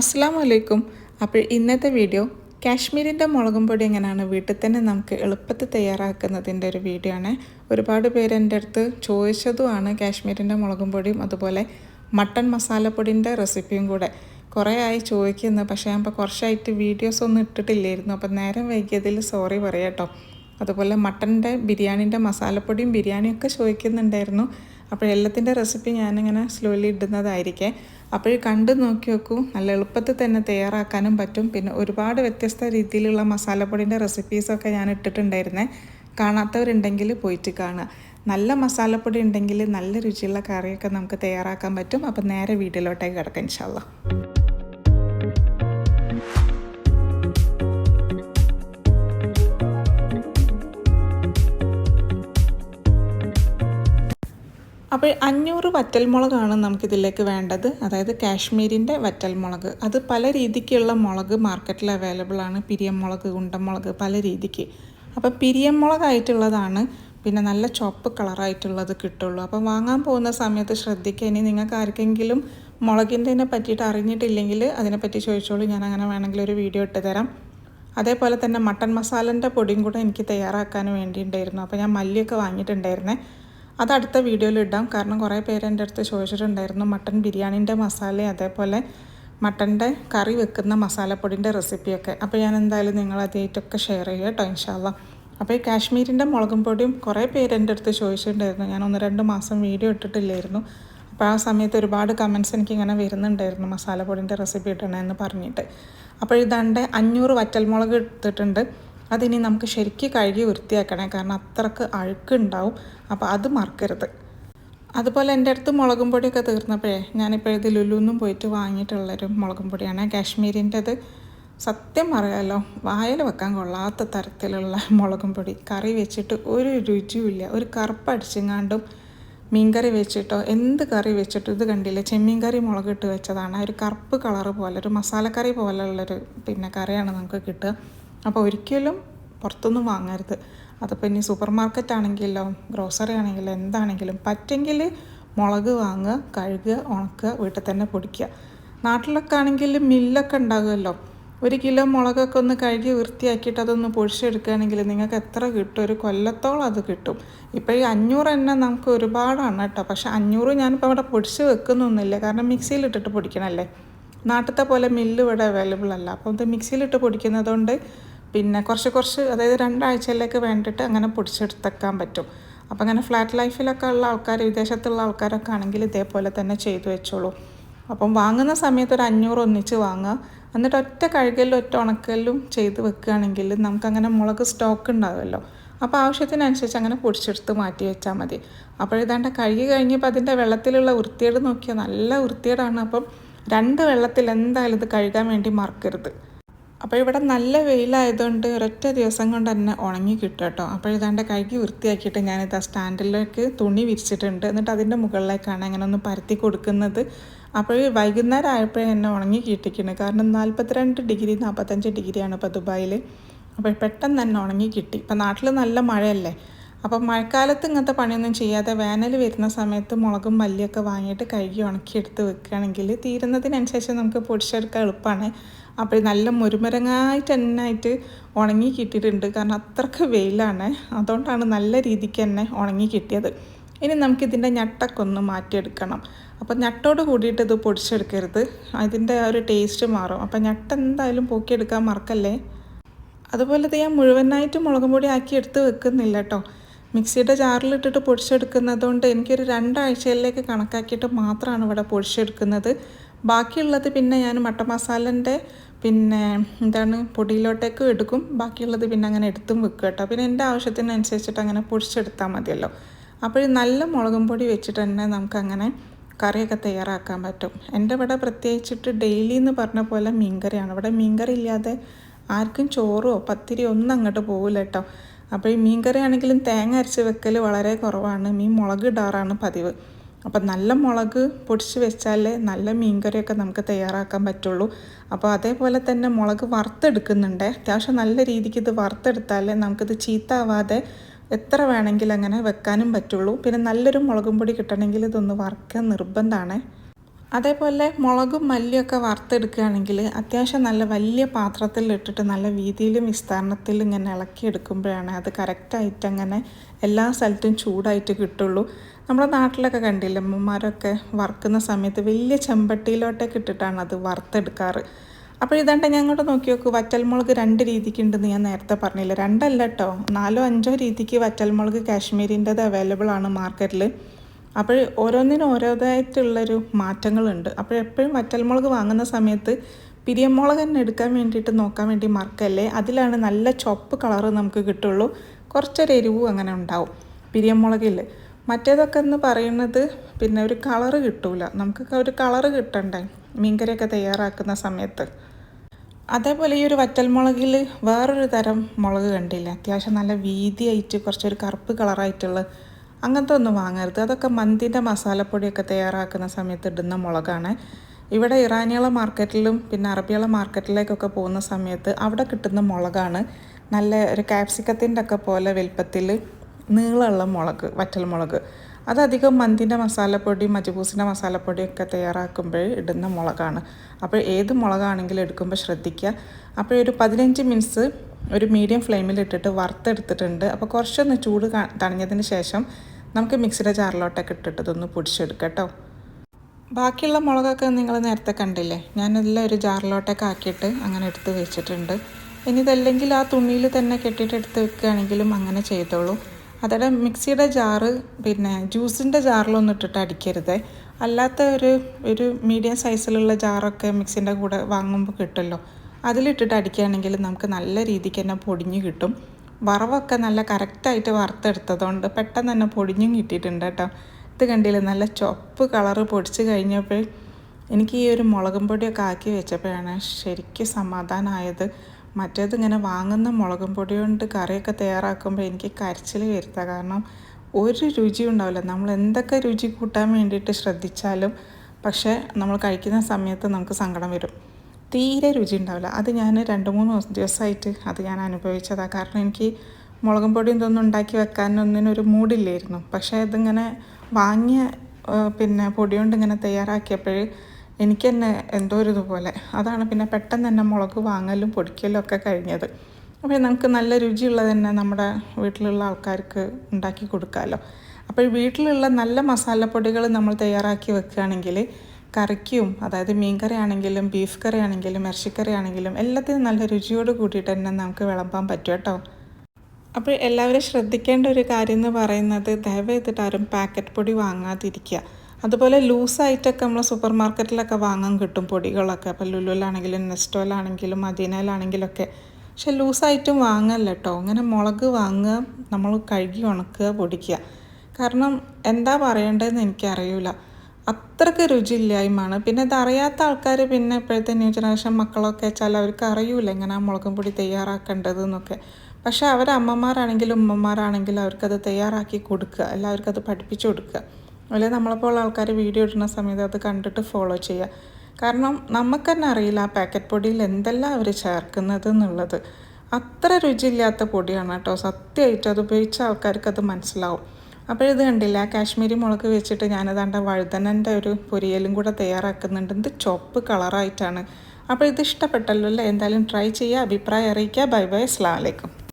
അസ്സാം വലൈക്കും അപ്പോൾ ഇന്നത്തെ വീഡിയോ കാശ്മീരിന്റെ മുളകും പൊടി എങ്ങനെയാണ് വീട്ടിൽ തന്നെ നമുക്ക് എളുപ്പത്തിൽ തയ്യാറാക്കുന്നതിന്റെ ഒരു വീഡിയോ ആണ്. ഒരുപാട് പേര് എന്റെ അടുത്ത് ചോദിച്ചതുമാണ് കാശ്മീരിന്റെ മുളകും പൊടിയും അതുപോലെ മട്ടൺ മസാലപ്പൊടിന്റെ റെസിപ്പിയും കൂടെ. കുറേ ആയി ചോദിക്കുന്നത് പക്ഷേ ഞാൻ ഇപ്പോൾ കുറച്ചായിട്ട് വീഡിയോസ് ഒന്നും ഇട്ടിട്ടില്ലായിരുന്നു. അപ്പോൾ നേരം വൈകിയതിൽ സോറി പറയാം കേട്ടോ. അതുപോലെ മട്ടന്റെ ബിരിയാണീന്റെ മസാലപ്പൊടിയും ബിരിയാണിയും ഒക്കെ ചോദിക്കുന്നുണ്ടായിരുന്നു. അപ്പോൾ എല്ലാത്തിന്റെ റെസിപ്പി ഞാനിങ്ങനെ സ്ലോലി ഇടുന്നതായിരിക്കേ. അപ്പോൾ കണ്ട് നോക്കി നോക്കൂ നല്ല എളുപ്പത്തിൽ തന്നെ തയ്യാറാക്കാനും പറ്റും. പിന്നെ ഒരുപാട് വ്യത്യസ്ത രീതിയിലുള്ള മസാലപ്പൊടിന്റെ റെസിപ്പീസൊക്കെ ഞാൻ ഇട്ടിട്ടുണ്ടായിരുന്നേ. കാണാത്തവരുണ്ടെങ്കിൽ പോയിട്ട് കാണുക. നല്ല മസാലപ്പൊടി ഉണ്ടെങ്കിൽ നല്ല രുചിയുള്ള കറിയൊക്കെ നമുക്ക് തയ്യാറാക്കാൻ പറ്റും. അപ്പം നേരെ വീട്ടിലോട്ടേക്ക് കിടക്കാം ഇൻഷാല്ല അപ്പോൾ അഞ്ഞൂറ് വറ്റൽമുളകാണ് നമുക്കിതിലേക്ക് വേണ്ടത്. അതായത് കാശ്മീരിന്റെ വറ്റൽമുളക്. അത് പല രീതിക്കുള്ള മുളക് മാർക്കറ്റിൽ അവൈലബിൾ ആണ്. പിരിയമുളക് ഉണ്ടമുളക് പല രീതിക്ക്. അപ്പോൾ പിരിയമുളകായിട്ടുള്ളതാണ് പിന്നെ നല്ല ചുവപ്പ് കളറായിട്ടുള്ളത് കിട്ടുള്ളൂ. അപ്പോൾ വാങ്ങാൻ പോകുന്ന സമയത്ത് ശ്രദ്ധിക്കുക. ഇനി നിങ്ങൾക്ക് ആർക്കെങ്കിലും മുളകിന്റെ പറ്റിയിട്ട് അറിഞ്ഞിട്ടില്ലെങ്കിൽ അതിനെപ്പറ്റി ചോദിച്ചോളൂ. ഞാൻ അങ്ങനെ വേണമെങ്കിൽ ഒരു വീഡിയോ ഇട്ട് തരാം. അതേപോലെ തന്നെ മട്ടൺ മസാലന്റെ പൊടിയും കൂടെ എനിക്ക് തയ്യാറാക്കാൻ വേണ്ടിയിട്ടുണ്ടായിരുന്നു അപ്പോൾ ഞാൻ മല്ലിയൊക്കെ വാങ്ങിയിട്ടുണ്ടായിരുന്നേ. അത് അടുത്ത വീഡിയോയിൽ ഇടാം. കാരണം കുറേ പേര് എന്റെ അടുത്ത് ചോദിച്ചിട്ടുണ്ടായിരുന്നു മട്ടൻ ബിരിയാണീന്റെ മസാല അതേപോലെ മട്ടന്റെ കറി വെക്കുന്ന മസാലപ്പൊടിന്റെ റെസിപ്പിയൊക്കെ. അപ്പോൾ ഞാൻ എന്തായാലും നിങ്ങളതായിട്ടൊക്കെ ഷെയർ ചെയ്യുക കേട്ടോ ഇൻഷാല്ല അപ്പോൾ ഈ കാശ്മീരിന്റെ മുളകും പൊടിയും കുറേ പേര് എന്റെ അടുത്ത് ചോദിച്ചിട്ടുണ്ടായിരുന്നു. ഞാൻ ഒന്ന് രണ്ട് മാസം വീഡിയോ ഇട്ടിട്ടില്ലായിരുന്നു. അപ്പോൾ ആ സമയത്ത് ഒരുപാട് കമൻസ് എനിക്ക് ഇങ്ങനെ വരുന്നുണ്ടായിരുന്നു മസാലപ്പൊടിന്റെ റെസിപ്പി ഇടണമെന്ന് പറഞ്ഞിട്ട്. അപ്പോൾ ഇതാണ്ട് അഞ്ഞൂറ് വറ്റൽമുളക് എടുത്തിട്ടുണ്ട്. അതിനി നമുക്ക് ശരിക്കും കഴുകി വൃത്തിയാക്കണേ. കാരണം അത്രയ്ക്ക് അഴുക്കുണ്ടാവും. അപ്പോൾ അത് മറക്കരുത്. അതുപോലെ എന്റെ അടുത്ത് മുളകും പൊടിയൊക്കെ തീർന്നപ്പോഴേ ഞാനിപ്പോൾ ഇത് ലുലുന്നും പോയിട്ട് വാങ്ങിയിട്ടുള്ളൊരു മുളകും പൊടിയാണ്. കാശ്മീരിന്റെത്. സത്യം പറയാമല്ലോ വായിൽ വെക്കാൻ കൊള്ളാത്ത തരത്തിലുള്ള മുളകും പൊടി. കറി വെച്ചിട്ട് ഒരു രുചിയുമില്ല. ഒരു കറുപ്പടിച്ചെങ്ങാണ്ടും മീൻകറി വെച്ചിട്ടോ എന്ത് കറി വെച്ചിട്ടോ ഇത് കണ്ടില്ല? ചെമ്മീൻ കറി മുളകിട്ട് വെച്ചതാണ്. ഒരു കറുപ്പ് കളറ് പോലെ ഒരു മസാലക്കറി പോലെയുള്ളൊരു പിന്നെ കറിയാണ് നമുക്ക് കിട്ടുക. അപ്പോൾ ഒരിക്കലും പുറത്തൊന്നും വാങ്ങരുത്. അതിപ്പോൾ ഇനി സൂപ്പർ മാർക്കറ്റ് ആണെങ്കിലോ ഗ്രോസറി ആണെങ്കിലോ എന്താണെങ്കിലും പറ്റെങ്കിൽ മുളക് വാങ്ങുക കഴുകുക ഉണക്കുക വീട്ടിൽ തന്നെ പൊടിക്കുക. നാട്ടിലൊക്കെ ആണെങ്കിൽ മില്ലൊക്കെ ഉണ്ടാകുമല്ലോ. ഒരു കിലോ മുളകൊക്കെ ഒന്ന് കഴുകി വൃത്തിയാക്കിയിട്ട് അതൊന്ന് പൊഴിച്ചെടുക്കുകയാണെങ്കിൽ നിങ്ങൾക്ക് എത്ര കിട്ടും? ഒരു കൊല്ലത്തോളം അത് കിട്ടും. ഇപ്പോൾ ഈ അഞ്ഞൂറ് തന്നെ നമുക്ക് ഒരുപാടാണ് കേട്ടോ. പക്ഷേ അഞ്ഞൂറ് ഞാനിപ്പോൾ അവിടെ പൊടിച്ച് വെക്കുന്നൊന്നുമില്ല. കാരണം മിക്സിയിലിട്ടിട്ട് പൊടിക്കണമല്ലേ നാട്ടിലത്തെ പോലെ മില്ല് ഇവിടെ അവൈലബിൾ അല്ല. അപ്പോൾ ഇത് മിക്സിയിലിട്ട് പൊടിക്കുന്നതുകൊണ്ട് പിന്നെ കുറച്ച് കുറച്ച് അതായത് രണ്ടാഴ്ചയിലേക്ക് വേണ്ടിയിട്ട് അങ്ങനെ പൊടിച്ചെടുത്തേക്കാൻ പറ്റും. അപ്പോൾ അങ്ങനെ ഫ്ലാറ്റ് ലൈഫിലൊക്കെ ഉള്ള ആൾക്കാർ വിദേശത്തുള്ള ആൾക്കാരൊക്കെ ആണെങ്കിൽ ഇതേപോലെ തന്നെ ചെയ്തു വെച്ചോളൂ. അപ്പം വാങ്ങുന്ന സമയത്ത് ഒരു അഞ്ഞൂറ് ഒന്നിച്ച് വാങ്ങുക. എന്നിട്ട് ഒറ്റ കഴുകലും ഒറ്റ ഉണക്കലും ചെയ്ത് വെക്കുകയാണെങ്കിൽ നമുക്കങ്ങനെ മുളക് സ്റ്റോക്ക് ഉണ്ടാവുമല്ലോ. അപ്പോൾ ആവശ്യത്തിനനുസരിച്ച് അങ്ങനെ പൊടിച്ചെടുത്ത് മാറ്റി വെച്ചാൽ മതി. അപ്പോൾ ഇതാണ്ട് കഴുകി കഴിഞ്ഞപ്പോൾ അതിന്റെ വെള്ളത്തിലുള്ള വൃത്തിയേട് നോക്കിയാൽ നല്ല വൃത്തിയേടാണ് അപ്പം രണ്ട് വെള്ളത്തിൽ എന്തായാലും ഇത് കഴുകാൻ വേണ്ടി മറക്കരുത്. അപ്പോൾ ഇവിടെ നല്ല വെയിലായതുകൊണ്ട് ഒരൊറ്റ ദിവസം കൊണ്ട് തന്നെ ഉണങ്ങി കിട്ടും കേട്ടോ. അപ്പോൾ ഇതാണ്ട് കഴുകി വൃത്തിയാക്കിയിട്ട് ഞാനിത് ആ സ്റ്റാൻഡിലേക്ക് തുണി വിരിച്ചിട്ടുണ്ട്. എന്നിട്ട് അതിന്റെ മുകളിലേക്കാണ് അങ്ങനെ ഒന്ന് പരത്തി കൊടുക്കുന്നത്. അപ്പോൾ വൈകുന്നേരം ആയപ്പോഴേ എന്നെ ഉണങ്ങി കിട്ടിക്കുന്നത് കാരണം നാൽപ്പത്തിരണ്ട് ഡിഗ്രി നാൽപ്പത്തഞ്ച് ഡിഗ്രിയാണ് ഇപ്പോൾ ദുബായിൽ അപ്പോൾ പെട്ടെന്ന് തന്നെ ഉണങ്ങി കിട്ടി. ഇപ്പം നാട്ടിൽ നല്ല മഴയല്ലേ? അപ്പം മഴക്കാലത്ത് ഇങ്ങനത്തെ പണിയൊന്നും ചെയ്യാതെ വേനൽ വരുന്ന സമയത്ത് മുളകും മല്ലിയൊക്കെ വാങ്ങിയിട്ട് കഴുകി ഉണക്കിയെടുത്ത് വെക്കുകയാണെങ്കിൽ തീരുന്നതിനനുസരിച്ച് നമുക്ക് പൊടിച്ചെടുക്കാൻ എളുപ്പമാണ്. അപ്പോൾ നല്ല മുരുമരങ്ങായിട്ട് തന്നെയായിട്ട് ഉണങ്ങി കിട്ടിയിട്ടുണ്ട്. കാരണം അത്രയ്ക്ക് വെയിലാണ്. അതുകൊണ്ടാണ് നല്ല രീതിക്ക് തന്നെ ഉണങ്ങി കിട്ടിയത്. ഇനി നമുക്കിതിന്റെ ഞട്ടൊക്കെ ഒന്ന് മാറ്റിയെടുക്കണം. അപ്പോൾ ഞട്ടോട് കൂടിയിട്ട് ഇത് പൊടിച്ചെടുക്കരുത്. അതിന്റെ ഒരു ടേസ്റ്റ് മാറും. അപ്പോൾ ഞട്ട് എന്തായാലും പോക്കിയെടുക്കാൻ മറക്കല്ലേ? അതുപോലെ ഞാൻ മുഴുവനായിട്ട് മുളകും പൊടി ആക്കി എടുത്ത് വെക്കുന്നില്ല കേട്ടോ. മിക്സിയുടെ ജാറിലിട്ടിട്ട് പൊടിച്ചെടുക്കുന്നതുകൊണ്ട് എനിക്കൊരു രണ്ടാഴ്ചയിലേക്ക് കണക്കാക്കിയിട്ട് മാത്രമാണ് ഇവിടെ പൊടിച്ചെടുക്കുന്നത്. ബാക്കിയുള്ളത് പിന്നെ ഞാൻ മട്ട മസാലന്റെ പിന്നെ എന്താണ് പൊടിയിലോട്ടേക്കും എടുക്കും. ബാക്കിയുള്ളത് പിന്നെ അങ്ങനെ എടുത്തും വെക്കും കേട്ടോ. പിന്നെ എന്റെ ആവശ്യത്തിനനുസരിച്ചിട്ട് അങ്ങനെ പൊടിച്ചെടുത്താൽ മതിയല്ലോ. അപ്പോൾ നല്ല മുളകും പൊടി വെച്ചിട്ട് തന്നെ നമുക്കങ്ങനെ കറിയൊക്കെ തയ്യാറാക്കാൻ പറ്റും. എന്റെ ഇവിടെ പ്രത്യേകിച്ചിട്ട് ഡെയിലി എന്ന് പറഞ്ഞ പോലെ മീൻകറിയാണ്. ഇവിടെ മീൻകറി ഇല്ലാതെ ആർക്കും ചോറോ പത്തിരിയോ ഒന്നും അങ്ങോട്ട് പോകില്ല കേട്ടോ. അപ്പോൾ ഈ മീൻകറി ആണെങ്കിലും തേങ്ങ അരച്ച് വെക്കൽ വളരെ കുറവാണ്. മീൻ മുളക് ഇടാറാണ് പതിവ്. അപ്പം നല്ല മുളക് പൊടിച്ച് വെച്ചാലേ നല്ല മീൻകറിയൊക്കെ നമുക്ക് തയ്യാറാക്കാൻ പറ്റുള്ളൂ. അപ്പോൾ അതേപോലെ തന്നെ മുളക് വറുത്തെടുക്കുന്നുണ്ട്. അത്യാവശ്യം നല്ല രീതിക്ക് ഇത് വറുത്തെടുത്താലേ നമുക്കിത് ചീത്താവാതെ എത്ര വേണമെങ്കിലും അങ്ങനെ വെക്കാനും പറ്റുള്ളൂ. പിന്നെ നല്ലൊരു മുളകും പൊടി കിട്ടണമെങ്കിൽ ഇതൊന്ന് വറുക്കാൻ നിർബന്ധമാണ് അതേപോലെ മുളകും മല്ലിയൊക്കെ വറുത്തെടുക്കുകയാണെങ്കിൽ അത്യാവശ്യം നല്ല വലിയ പാത്രത്തിൽ ഇട്ടിട്ട് നല്ല വീതിയിലും വിസ്താരണത്തിലും ഇങ്ങനെ ഇളക്കിയെടുക്കുമ്പോഴാണ് അത് കറക്റ്റായിട്ട് അങ്ങനെ എല്ലാ സ്ഥലത്തും ചൂടായിട്ട് കിട്ടുള്ളൂ. നമ്മുടെ നാട്ടിലൊക്കെ കണ്ടില്ലേ അമ്മമാരൊക്കെ വറുക്കുന്ന സമയത്ത് വലിയ ചെമ്പട്ടിയിലോട്ടൊക്കെ ഇട്ടിട്ടാണ് അത് വറുത്തെടുക്കാറ്. അപ്പോൾ ഇതാണ്ട് ഞാൻ അങ്ങോട്ട് നോക്കി നോക്കൂ വറ്റൽമുളക് രണ്ട് രീതിക്കുണ്ടെന്ന് ഞാൻ നേരത്തെ പറഞ്ഞില്ല? രണ്ടല്ല കേട്ടോ നാലോ അഞ്ചോ രീതിക്ക് വറ്റൽമുളക് കാശ്മീരിന്റെത് അവൈലബിൾ ആണ് മാർക്കറ്റിൽ അപ്പോൾ ഓരോന്നിനും ഓരോതായിട്ടുള്ളൊരു മാറ്റങ്ങളുണ്ട്. അപ്പോൾ എപ്പോഴും വറ്റൽമുളക് വാങ്ങുന്ന സമയത്ത് പിരിയമുളക് തന്നെ എടുക്കാൻ വേണ്ടിയിട്ട് നോക്കാൻ വേണ്ടി മറക്കല്ലേ? അതിലാണ് നല്ല ചുവപ്പ് കളറ് നമുക്ക് കിട്ടുള്ളൂ. കുറച്ചൊരു എരിവും അങ്ങനെ ഉണ്ടാവും പിരിയമുളകിൽ മറ്റേതൊക്കെ എന്ന് പറയുന്നത് പിന്നെ ഒരു കളറ് കിട്ടൂല. നമുക്ക് ഒരു കളറ് കിട്ടണ്ടേ? മീൻകറിയൊക്കെ തയ്യാറാക്കുന്ന സമയത്ത്. അതേപോലെ ഈ ഒരു വറ്റൽമുളകിൽ വേറൊരു തരം മുളക് കണ്ടില്ല? അത്യാവശ്യം നല്ല വീതിയായിട്ട് കുറച്ചൊരു കറുപ്പ് കളറായിട്ടുള്ള അങ്ങനത്തെ ഒന്നും വാങ്ങരുത്. അതൊക്കെ മന്തിന്റെ മസാലപ്പൊടിയൊക്കെ തയ്യാറാക്കുന്ന സമയത്ത് ഇടുന്ന മുളകാണ്. ഇവിടെ ഇറാനികളെ മാർക്കറ്റിലും പിന്നെ അറബികളെ മാർക്കറ്റിലേക്കൊക്കെ പോകുന്ന സമയത്ത് അവിടെ കിട്ടുന്ന മുളകാണ്. നല്ല ഒരു കാപ്സിക്കത്തിന്റെ ഒക്കെ പോലെ വലുപ്പത്തിൽ നീളമുള്ള മുളക് വറ്റൽ മുളക്. അതധികം മന്തിന്റെ മസാലപ്പൊടി മജബൂസിന്റെ മസാലപ്പൊടിയൊക്കെ തയ്യാറാക്കുമ്പോൾ ഇടുന്ന മുളകാണ്. അപ്പോൾ ഏത് മുളകാണെങ്കിലും എടുക്കുമ്പോൾ ശ്രദ്ധിക്കുക. അപ്പോൾ ഒരു പതിനഞ്ച് മിനിറ്റ്സ് ഒരു മീഡിയം ഫ്ലെയിമിൽ ഇട്ടിട്ട് വറുത്തെടുത്തിട്ടുണ്ട്. അപ്പോൾ കുറച്ചൊന്ന് ചൂട് തണിഞ്ഞതിന് ശേഷം നമുക്ക് മിക്സിയുടെ ജാറിലോട്ടൊക്കെ ഇട്ടിട്ട് ഇതൊന്ന് പൊടിച്ചെടുക്കാം കേട്ടോ. ബാക്കിയുള്ള മുളകൊക്കെ നിങ്ങൾ നേരത്തെ കണ്ടില്ലേ? ഞാനെല്ലാം ഒരു ജാറിലോട്ടൊക്കെ ആക്കിയിട്ട് അങ്ങനെ എടുത്ത് വെച്ചിട്ടുണ്ട്. ഇനി ഇതല്ലെങ്കിൽ ആ തുണിയിൽ തന്നെ കെട്ടിയിട്ട് എടുത്ത് വെക്കുകയാണെങ്കിലും അങ്ങനെ ചെയ്തോളൂ. അതോടെ മിക്സിയുടെ ജാറ് പിന്നെ ജ്യൂസിന്റെ ജാറിലൊന്നും ഇട്ടിട്ട് അടിക്കരുത്. അല്ലാത്ത ഒരു ഒരു മീഡിയം സൈസിലുള്ള ജാറൊക്കെ മിക്സിന്റെ കൂടെ വാങ്ങുമ്പോൾ കിട്ടുമല്ലോ. അതിലിട്ടിട്ട് അടിക്കുകയാണെങ്കിൽ നമുക്ക് നല്ല രീതിക്ക് തന്നെ പൊടിഞ്ഞ് കിട്ടും. വറവൊക്കെ നല്ല കറക്റ്റായിട്ട് വറുത്തെടുത്തതുകൊണ്ട് പെട്ടെന്ന് തന്നെ പൊടിഞ്ഞും കിട്ടിയിട്ടുണ്ട് കേട്ടോ. ഇത് കണ്ടില്ല നല്ല ചുവപ്പ് കളറ് പൊടിച്ച് കഴിഞ്ഞപ്പോൾ എനിക്ക് ഈ ഒരു മുളകും പൊടിയൊക്കെ ആക്കി വെച്ചപ്പോഴാണ് ശരിക്കും സമാധാനമായത്. മറ്റേത് ഇങ്ങനെ വാങ്ങുന്ന മുളകും പൊടി കൊണ്ട് കറിയൊക്കെ തയ്യാറാക്കുമ്പോൾ എനിക്ക് കരച്ചിൽ വരുത്തുക കാരണം ഒരു രുചി ഉണ്ടാവില്ല. നമ്മൾ എന്തൊക്കെ രുചി കൂട്ടാൻ വേണ്ടിയിട്ട് ശ്രദ്ധിച്ചാലും പക്ഷേ നമ്മൾ കഴിക്കുന്ന സമയത്ത് നമുക്ക് സങ്കടം വരും. തീരെ രുചി ഉണ്ടാവില്ല അത് ഞാൻ രണ്ട് മൂന്ന് ദിവസമായിട്ട് അത് ഞാൻ അനുഭവിച്ചതാണ് കാരണം എനിക്ക് മുളകും പൊടിയും ഇതൊന്നും ഉണ്ടാക്കി വെക്കാനൊന്നിനും ഒരു മൂഡില്ലായിരുന്നു. പക്ഷേ ഇതിങ്ങനെ വാങ്ങിയ പിന്നെ പൊടി കൊണ്ട് ഇങ്ങനെ തയ്യാറാക്കിയപ്പോൾ എനിക്ക് തന്നെ എന്തോ ഒരു ഇതുപോലെ. അതാണ് പിന്നെ പെട്ടെന്ന് തന്നെ മുളക് വാങ്ങലും പൊടിക്കലും ഒക്കെ കഴിഞ്ഞത്. അപ്പോൾ നമുക്ക് നല്ല രുചിയുള്ളത് തന്നെ നമ്മുടെ വീട്ടിലുള്ള ആൾക്കാർക്ക് ഉണ്ടാക്കി കൊടുക്കാമല്ലോ അപ്പോൾ വീട്ടിലുള്ള നല്ല മസാലപ്പൊടികൾ നമ്മൾ തയ്യാറാക്കി വെക്കുകയാണെങ്കിൽ കറിക്കും. അതായത് മീൻ കറി ആണെങ്കിലും ബീഫ് കറി ആണെങ്കിലും ഇറച്ചിക്കറി ആണെങ്കിലും എല്ലാത്തിനും നല്ല രുചിയോട് കൂട്ടിയിട്ട് തന്നെ നമുക്ക് വിളമ്പാൻ പറ്റും കേട്ടോ. അപ്പോൾ എല്ലാവരും ശ്രദ്ധിക്കേണ്ട ഒരു കാര്യം എന്ന് പറയുന്നത് ദയവേതിട്ട് ആരും പാക്കറ്റ് പൊടി വാങ്ങാതിരിക്കുക. അതുപോലെ ലൂസായിട്ടൊക്കെ നമ്മൾ സൂപ്പർ മാർക്കറ്റിലൊക്കെ വാങ്ങാൻ കിട്ടും പൊടികളൊക്കെ. അപ്പോൾ ലുലുലാണെങ്കിലും നെസ്റ്റോലാണെങ്കിലും മദീനയിലാണെങ്കിലൊക്കെ. പക്ഷെ ലൂസായിട്ടും വാങ്ങല്ല കേട്ടോ. അങ്ങനെ മുളക് വാങ്ങുക നമ്മൾ കഴുകി ഉണക്കുക പൊടിക്കുക. കാരണം എന്താ പറയേണ്ടതെന്ന് എനിക്കറിയില്ല അത്രയ്ക്ക് രുചിയില്ലായ്മയാണ്. പിന്നെ ഇതറിയാത്ത ആൾക്കാർ പിന്നെ ഇപ്പോഴത്തെ ന്യൂ ജനറേഷൻ മക്കളൊക്കെ വെച്ചാൽ അവർക്ക് അറിയൂല എങ്ങനെ മുളകും പൊടി തയ്യാറാക്കേണ്ടത് എന്നൊക്കെ. പക്ഷേ അവർ അമ്മമാരാണെങ്കിലും ഉമ്മമാരാണെങ്കിലും അവർക്കത് തയ്യാറാക്കി കൊടുക്കുക. അല്ല അവർക്കത് പഠിപ്പിച്ചു കൊടുക്കുക. അല്ലെങ്കിൽ നമ്മളെപ്പോലുള്ള ആൾക്കാർ വീഡിയോ ഇടുന്ന സമയത്ത് അത് കണ്ടിട്ട് ഫോളോ ചെയ്യുക. കാരണം നമുക്ക് തന്നെ അറിയില്ല ആ പാക്കറ്റ് പൊടിയിൽ എന്തെല്ലാം അവർ ചേർക്കുന്നത് എന്നുള്ളത്. അത്ര രുചിയില്ലാത്ത പൊടിയാണ് കേട്ടോ. സത്യമായിട്ട് അത് ഉപയോഗിച്ച ആൾക്കാർക്ക് അത് മനസ്സിലാവും. അപ്പോൾ ഇത് കണ്ടില്ല കാശ്മീരി മുളക് വെച്ചിട്ട് ഞാനതാണ്ട് വഴുതനന്റെ ഒരു പൊരിയലും കൂടെ തയ്യാറാക്കുന്നുണ്ട്. ഇത് ചുവപ്പ് കളറായിട്ടാണ്. അപ്പോൾ ഇത് ഇഷ്ടപ്പെട്ടല്ലോ അല്ലേ? എന്തായാലും ട്രൈ ചെയ്യുക അഭിപ്രായം അറിയിക്കുക. ബൈ ബൈ അസ്ലാം വലൈക്കും